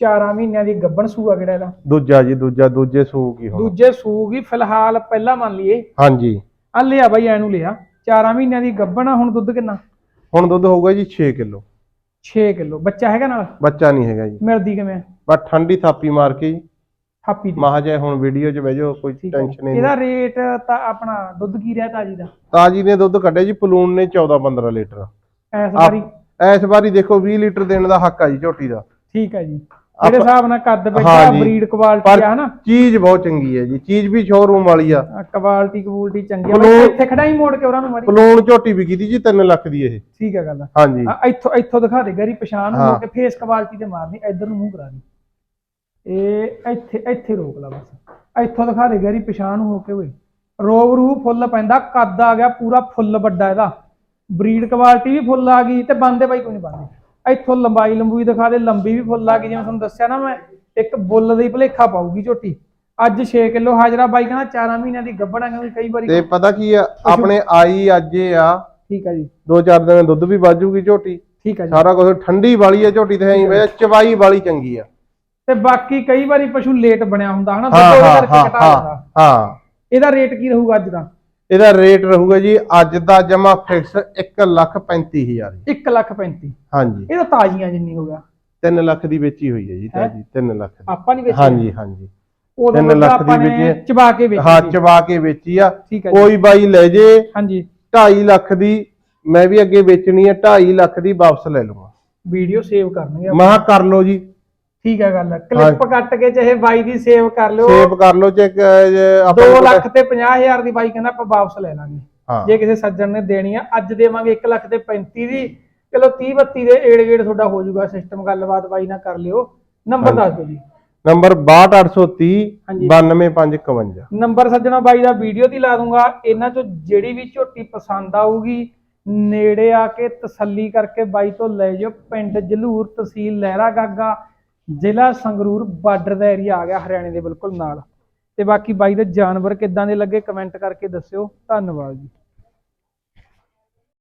ਚਾਰਾਂ ਮਹੀਨਿਆਂ ਦੀ ਗੱਬਣ ਸੂਆ ਕਿਹੜਾ ਇਹਦਾ? ਦੂਜਾ ਜੀ ਦੂਜਾ ਦੂਜੇ ਸੂਕ ਹੀ ਹੁਣ? ਦੂਜੇ ਸੂਗੀ ਫਿਲਹਾਲ ਪਹਿਲਾਂ ਮੰਨ ਲਈਏ। ਹਾਂਜੀ। ਆ ਲਿਆ ਬਾਈ ਐਨੂੰ ਲਿਆ। ਚਾਰਾਂ ਮਹੀਨਿਆਂ ਦੀ ਗੱਬਣ ਆ ਹੁਣ ਦੁੱਧ ਕਿੰਨਾ? ਹੁਣ ਦੁੱਧ ਹੋਊਗਾ ਜੀ 6 ਕਿਲੋ। 6 ਕਿਲੋ। ਬੱਚਾ ਹੈਗਾ ਨਾਲ? ਬੱਚਾ ਨਹੀਂ ਹੈਗਾ ਜੀ। ਮਿਲਦੀ ਕਿਵੇਂ ਬਸ ਠੰਡੀ ਥਾਪੀ ਮਾਰ ਕੇ ਜੀ। ਹਾਪੀ ਦੀ। ਮਹਾ ਜੇ ਹੁਣ ਵੀਡੀਓ 'ਚ ਬਹਿ ਜਾਓ ਕੋਈ ਹੈ। ਟੈਨਸ਼ਨ ਨਹੀਂ। ਇਹਦਾ ਰੇਟ ਤਾਂ ਆਪਣਾ ਦੁੱਧ ਕੀ ਰਿਹਾ ਤਾਜੀ ਦਾ? ਤਾਜੀ ਨੇ ਦੁੱਧ ਕੱਢਿਆ ਜੀ ਪਲੂਨ ਨੇ 14 15 ਲੀਟਰ। ਐਸ ਵਾਰੀ ਇਸ ਵਾਰੀ ਦੇਖੋ 20 ਲੀਟਰ ਦੇਣ ਦਾ ਹੱਕ ਆ ਜੀ ਝੋਟੀ ਦਾ। ਠੀਕ ਹੈ ਜੀ। ਜਿਹੜੇ ਹਿਸਾਬ ਨਾਲ ਕੱਦ ਬੈਠਾ। ਬਰੀਡ ਕੁਆਲਿਟੀ ਆ ਹਨਾ? ਚੀਜ਼ ਬਹੁਤ ਚੰਗੀ ਹੈ ਜੀ ਚੀਜ਼ ਵੀ ਸ਼ੋਰੂਮ ਵਾਲੀ ਆ। ਕੁਆਲਿਟੀ ਕਬੂਲਟੀ ਚੰਗੀ ਆ। ਇੱਥੇ ਖੜਾਈ ਮੋੜ ਕੇ ਉਹਨਾਂ ਨੂੰ ਮਾਰੀ ਪਲੂਨ ਝੋਟੀ ਵੀ ਕੀਤੀ ਜੀ 3 ਲੱਖ ਦੀ ਇਹ। ਠੀਕ ਹੈ ਗੱਲ ਆ। ਹਾਂਜੀ। ਇੱਥੋਂ ਇੱਥੋਂ ਦਿਖਾ ਦੇ ਗਰੀ ਪਛਾਣ ਨੂੰ ਹਾਂ। ਕੇ ਫੇਸ ਕੁਆਲਿਟੀ ਤੇ ਮਾਰਨੀ ਇੱਧਰ ਨੂੰ ਮੂੰਹ ਕਰਾ ਦੀ। ਇਹ ਇੱਥੇ ਇੱਥੇ ਰੋਕ ਲਾ ਬਸ। ਇੱਥੋਂ ਦਿਖਾ ਦੇ ਗਰੀ ਪਛਾਣ ਨੂੰ ਹੋ ਕੇ ਓਏ। ਰੋਬ ਰੂ ਫੁੱਲ ਪੈਂਦਾ ਕੱਦ ਆ ਗਿਆ ਪੂਰਾ ਫੁੱਲ ਵੱਡਾ ਇਹਦਾ। ਬਰੀਡ ਕੁਆਲਿਟੀ ਵੀ ਫੁੱਲ ਆ ਗਈ ਤੇ ਬੰਦੇ ਬਾਈ ਕੋਈ ਨਹੀਂ ਬੰਦੇ। ਇੱਥੋਂ ਲੰਬਾਈ ਲੰਬੂਈ ਦਿਖਾ ਦੇ ਲੰਬੀ ਵੀ ਫੁੱਲ ਆ ਗਈ ਜਿਵੇਂ ਤੁਹਾਨੂੰ ਦੱਸਿਆ ਨਾ ਮੈਂ ਇੱਕ ਬੁੱਲ ਦੀ ਭਲੇਖਾ ਪਾਊਗੀ ਝੋਟੀ। ਅੱਜ 6 ਕਿਲੋ ਹਾਜ਼ਰਾ ਬਾਈ ਕਹਿੰਦਾ 4 ਮਹੀਨਿਆਂ ਦੀ ਗੱਬੜਾ ਕਿਉਂਕਿ ਕਈ ਵਾਰੀ ਤੇ ਪਤਾ ਕੀ ਆ ਆਪਣੇ ਆਈ ਅੱਜ ਇਹ ਆ ਠੀਕ ਹੈ ਜੀ। ਦੋ ਚਾਰ ਦਿਨ ਦੁੱਧ ਵੀ ਵਾਜੂਗੀ ਝੋਟੀ। ਠੀਕ ਹੈ ਜੀ। ਸਾਰਾ ਕੁਝ ਠੰਡੀ ਵਾਲੀ ਆ ਝੋਟੀ ਤੇ ਐਂ ਵਜਾ ਚਵਾਈ ਵਾਲੀ ਚੰਗੀ ਆ। ਤੇ ਬਾਕੀ ਕਈ ਵਾਰੀ ਪਸ਼ੂ ਲੇਟ ਬਣਿਆ ਹੁੰਦਾ ਹਨਾ? ਦੁੱਧ ਉਹਦੇ ਕਰਕੇ ਘਟਾ ਹਾਂ ਜਾਂਦਾ ਹਾਂ। ਇਹਦਾ ਰੇਟ ਕੀ ਰਹੂਗਾ ਅੱਜ ਦਾ? ਇਹਦਾ ਰੇਟ ਰਹੂਗਾ ਜੀ ਅੱਜ ਦਾ ਜਮਾ ਫਿਕਸ 1 ਲੱਖ 35000 ਜੀ। 1 ਲੱਖ 35 ਹਾਂਜੀ। ਇਹ ਤਾਂ ਤਾਜ਼ੀਆਂ ਜਿੰਨੀ ਹੋ ਗਿਆ। 3 ਲੱਖ ਦੀ ਵੇਚੀ ਹੋਈ ਹੈ ਜੀ ਤਾਜੀ 3 ਲੱਖ ਦੀ। ਆਪਾਂ ਨਹੀਂ ਵੇਚੀ। ਹਾਂਜੀ ਹਾਂਜੀ। ਉਦੋਂ ਤਿੰਨ ਮਤਲਬ ਲੱਖ ਦੀ ਆਪਾਂ ਨੇ ਵੇਚੀ। ਚਬਾ ਕੇ ਵੇਚੀ ਹਾਂ ਸੀ। ਚਵਾ ਕੇ ਵੇਚੀ ਆ। ਠੀਕ ਹੈ ਜੀ। ਕੋਈ ਬਾਈ ਲੈ ਜੇ। ਹਾਂਜੀ। 2.5 ਲੱਖ ਦੀ ਮੈਂ ਵੀ ਅੱਗੇ ਵੇਚਣੀ ਹੈ 2.5 ਲੱਖ ਦੀ ਵਾਪਸ ਲੈ ਲਵਾਂ ਵੀਡੀਓ ਸੇਵ ਕਰਨਗੇ ਆਪਾਂ। ਮਹਾ ਕਰ ਲਓ ਜੀ। ਠੀਕ ਹੈ ਗੱਲ। ਕਲਿੱਪ ਕੱਟ ਕੇ ਚਾਹੇ ਬਾਈ ਦੀ ਸੇਵ ਕਰ ਲਿਓ। ਸੇਵ ਕਰ ਲਓ 2 ਲੱਖ ਤੇ 50000 ਦੀ ਬਾਈ ਕਹਿੰਦਾ ਆਪਾਂ ਵਾਪਸ ਲੈ ਲਾਂਗੇ। ਜੇ ਕਿਸੇ ਸੱਜਣ ਨੇ ਦੇਣੀ ਆ ਅੱਜ ਦੇਵਾਂਗੇ 1 ਲੱਖ ਤੇ 35 ਦੀ। ਚਲੋ 30 32 ਦੇ ਏੜ ਗੇੜ ਤੁਹਾਡਾ ਹੋ ਜਾਊਗਾ ਸਿਸਟਮ ਗੱਲਬਾਤ ਬਾਈ ਨਾਲ ਕਰ ਲਿਓ। ਨੰਬਰ ਦੱਸ ਦਿਓ ਜੀ। ਨੰਬਰ 62830 ਹਾਂਜੀ। 92551 ਨੰਬਰ ਸੱਜਣਾ ਬਾਈ ਦਾ ਵੀਡੀਓ ਦੀ ਲਾ ਦੂੰਗਾ। ਇਹਨਾਂ ਚੋਂ ਜਿਹੜੀ ਵੀ ਝੋਟੀ ਪਸੰਦ ਆਊਗੀ ਨੇੜੇ ਆ ਕੇ ਤਸੱਲੀ ਕਰਕੇ ਬਾਈ ਤੋਂ ਲੈ ਜਾਓ। ਪਿੰਡ ਜਲੂਰ ਤਹਿਸੀਲ ਲਹਿਰਾ ਗਾਗਾ ਜ਼ਿਲ੍ਹਾ ਸੰਗਰੂਰ ਬਾਰਡਰ ਦਾ ਏਰੀਆ ਆ ਗਿਆ ਹਰਿਆਣੇ ਦੇ ਬਿਲਕੁਲ ਨਾਲ। ਤੇ ਬਾਕੀ ਬਾਈ ਦੇ ਜਾਨਵਰ ਕਿੱਦਾਂ ਦੇ ਲੱਗੇ ਕਮੈਂਟ ਕਰਕੇ ਦੱਸਿਓ। ਧੰਨਵਾਦ ਜੀ।